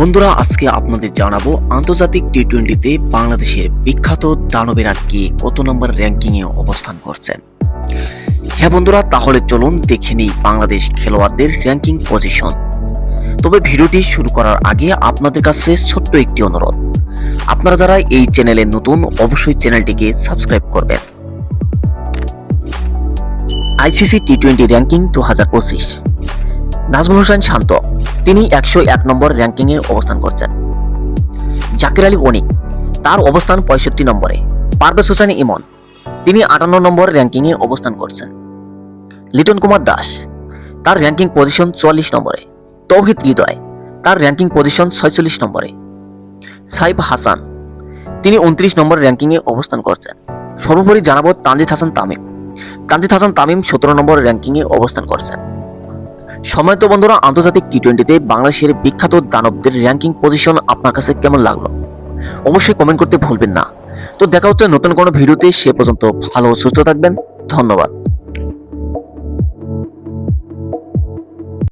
বন্ধুরা, আজকে আপনাদের জানাব আন্তর্জাতিক টি টোয়েন্টিতে বাংলাদেশের বিখ্যাত দানবেরা কে কত নম্বর র্যাঙ্কিংয়ে অবস্থান করছেন? হ্যাঁ বন্ধুরা, তাহলে চলুন দেখে নিই বাংলাদেশ খেলোয়াড়দের র্যাঙ্কিং পজিশন। তবে ভিডিওটি শুরু করার আগে আপনাদের কাছে ছোট্ট একটি অনুরোধ। আপনারা যারা এই চ্যানেলে নতুন, অবশ্যই চ্যানেলটিকে সাবস্ক্রাইব করবেন। আইসিসি টি টোয়েন্টি র্যাঙ্কিং দু হাজার পঁচিশ। নাজমুল হোসেন শান্ত। তিনি একশো এক নম্বর র্যাঙ্কিংয়ে অবস্থান করছেন। জাকির আলী অনিক তার অবস্থান পঁয়ষট্টি নম্বরে। পারভেজ হোসেন ইমন, তিনি আটান্ন নম্বর র্যাঙ্কিংয়ে অবস্থান করছেন। লিটন কুমার দাস, তার র্যাঙ্কিং পজিশন চুয়াল্লিশ নম্বরে। তৌহিদ হৃদয়, তার র্যাঙ্কিং পজিশন ছয়চল্লিশ নম্বরে। সাইফ হাসান, তিনি উনত্রিশ নম্বর র্যাঙ্কিংয়ে অবস্থান করছেন। সর্বোপরি জানাব তানজিদ হাসান তামিম। তানজিদ হাসান তামিম সতেরো নম্বর র্যাঙ্কিংয়ে অবস্থান করছেন। সময় তো বন্ধুরা, আন্তর্জাতিক টি টোয়েন্টিতে বাংলাদেশের বিখ্যাত দানবদের র্যাঙ্কিং পজিশন আপনার কাছে কেমন লাগল? অবশ্যই কমেন্ট করতে ভুলবেন না। তো দেখা হচ্ছে নতুন কোনো ভিডিওতে, সে পর্যন্ত ভালো সুস্থ থাকবেন। ধন্যবাদ।